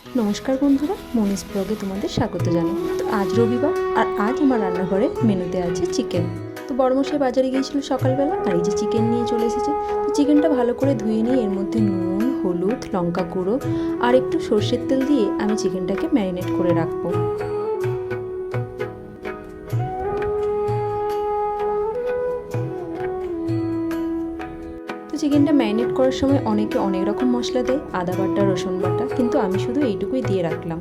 নমস্কার বন্ধুরা, মনীষ ব্লগে তোমাদের স্বাগত জানাই। তো আজ রবিবার, আর আজ আমার রান্নাঘরে মেনুতে আছে চিকেন। তো বড়মশাই বাজারে গিয়েছিল সকালবেলা আর এই যে চিকেন নিয়ে চলে এসেছে। তো চিকেনটা ভালো করে ধুয়ে নিয়ে এর মধ্যে নুন, হলুদ, লঙ্কা গুঁড়ো, আর একটু সর্ষের তেল দিয়ে আমি চিকেনটাকে ম্যারিনেট করে রাখব। চিকেনটা ম্যারিনেট করার সময় অনেকে অনেক রকম মশলা দেয়, আদা বাটা, রসুন বাটা, কিন্তু আমি শুধু এইটুকুই দিয়ে রাখলাম।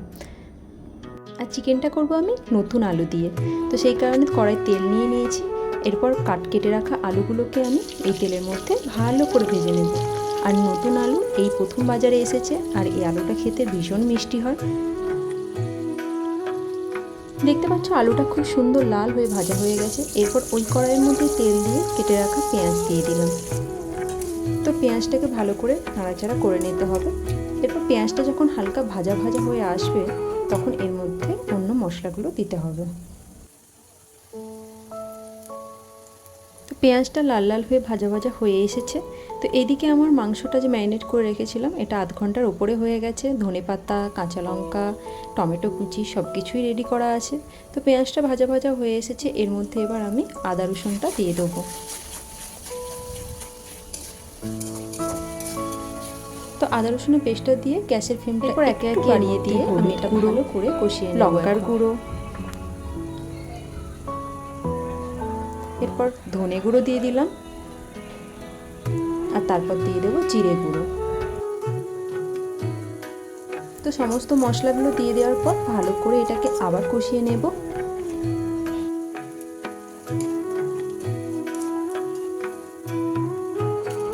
আর চিকেনটা করব আমি নতুন আলু দিয়ে। তো সেই কারণে কড়াই তেল নিয়ে নিয়েছি। এরপর কাট কেটে রাখা আলুগুলোকে আমি এই তেলের মধ্যে ভালো করে ভেজে নেব। আর নতুন আলু এই প্রথম বাজারে এসেছে আর এই আলুটা খেতে ভীষণ মিষ্টি হয়। দেখতে পাচ্ছ আলুটা খুব সুন্দর লাল হয়ে ভাজা হয়ে গেছে। এরপর ওই কড়াইয়ের মধ্যে তেল দিয়ে কেটে রাখা পেঁয়াজ দিয়ে দিলাম। পেঁয়াজটাকে ভালো করে নাড়াচাড়া করে নিতে হবে। এরপর পেঁয়াজটা যখন হালকা ভাজা ভাজা হয়ে আসবে, তখন এর মধ্যে অন্য মশলাগুলো দিতে হবে। তো পেঁয়াজটা লাল লাল হয়ে ভাজা ভাজা হয়ে এসেছে। তো এদিকে আমার মাংসটা যে ম্যারিনেট করে রেখেছিলাম, এটা আধ ঘণ্টার ওপরে হয়ে গেছে। ধনে পাতা, কাঁচা লঙ্কা, টমেটো কুচি সব কিছুই রেডি করা আছে। তো পেঁয়াজটা ভাজা ভাজা হয়ে এসেছে। এর মধ্যে এবার আমি আদা রসুনটা দিয়ে দেবো। তো আদা রসুনের পেস্টটা দিয়ে গ্যাসের ফ্লেমটা একে একে বাড়িয়ে দিয়ে আমি এটা ভালো করে কষিয়ে লঙ্কার গুঁড়ো। এরপর ধনে গুঁড়ো দিয়ে দিলাম। আর তারপর দিয়ে দেবো জিরে গুঁড়ো। তো সমস্ত মশলাগুলো দিয়ে দেওয়ার পর ভালো করে এটাকে আবার কষিয়ে নেব।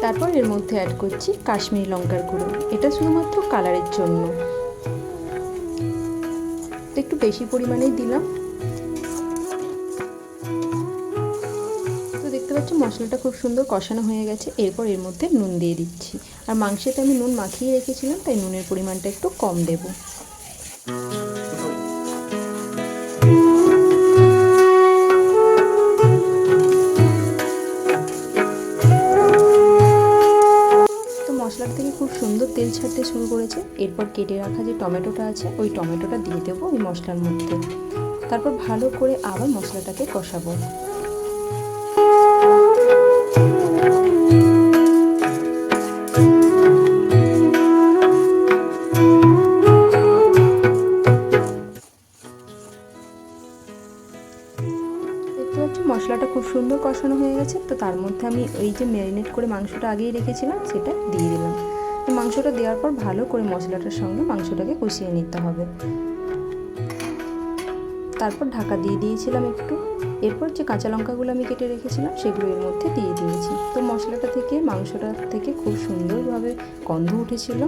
তারপর এর মধ্যে অ্যাড করছি কাশ্মীরি লঙ্কার গুঁড়ো। এটা শুধুমাত্র কালারের জন্য। একটু বেশি পরিমাণেই দিলাম। তো দেখতে পাচ্ছ, মশলাটা খুব সুন্দর কষানো হয়ে গেছে। এরপর এর মধ্যে নুন দিয়ে দিচ্ছি। আর মাংসেতে আমি নুন মাখিয়ে রেখেছিলাম, তাই নুনের পরিমাণটা একটু কম দেবো। সুন্দর শুরু করেছে। এরপর কেটে রাখা যে টমেটোটা আছে, ওই টমেটোটা দিয়ে দেবো ওই মশলার মধ্যে। তারপর ভালো করে আবার মশলাটাকে কষাবো। মশলাটা খুব সুন্দর কষানো হয়ে গেছে। তো তার মধ্যে আমি ওই যে ম্যারিনেট করে মাংসটা আগেই রেখেছিলাম, সেটা দিয়ে দিলাম। মাংসটা দেওয়ার পর ভালো করে মশলাটার সঙ্গে মাংসটাকে কষিয়ে নিতে হবে। তারপর ঢাকা দিয়ে দিয়েছিলাম একটু। এরপর যে কাঁচা লঙ্কাগুলো আমি কেটে রেখেছিলাম, সেগুলো এর মধ্যে দিয়ে দিয়েছি। তো মশলাটা থেকে, মাংসটা থেকে খুব সুন্দরভাবে গন্ধ উঠেছিল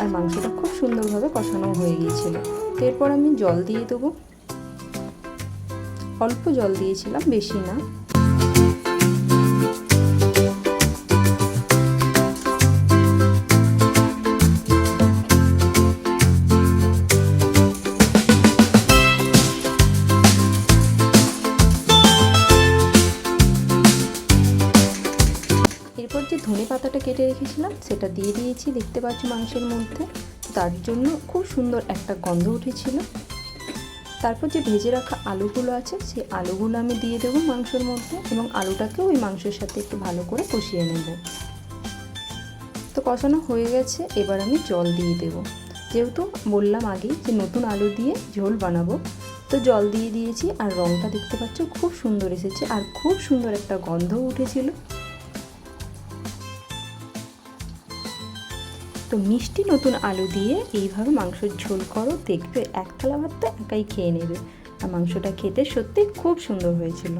আর মাংসটা খুব সুন্দরভাবে কষানো হয়ে গিয়েছিল। তো এরপর আমি জল দিয়ে দেবো। অল্প জল দিয়েছিলাম, বেশি না। ধনে পাতাটা কেটে রেখেছিলাম, সেটা দিয়ে দিয়েছি দেখতে পাচ্ছি মাংসের মধ্যে। তার জন্য খুব সুন্দর একটা গন্ধ উঠেছিল। তারপর যে ভেজে রাখা আলুগুলো আছে, সেই আলুগুলো আমি দিয়ে দেবো মাংসের মধ্যে এবং আলুটাকেও ওই মাংসের সাথে একটু ভালো করে কষিয়ে নেব। তো কষানো হয়ে গেছে, এবার আমি জল দিয়ে দেব। যেহেতু বললাম আগেই যে নতুন আলু দিয়ে ঝোল বানাবো, তো জল দিয়ে দিয়েছি আর রঙটা দেখতে পাচ্ছ খুব সুন্দর এসেছে আর খুব সুন্দর একটা গন্ধও উঠেছিল। তো মিষ্টি নতুন আলু দিয়ে এইভাবে মাংসের ঝোল করো, দেখবে এক থালা ভাত তো একাই খেয়ে নেবে। আর মাংসটা খেতে সত্যি খুব সুন্দর হয়েছিল।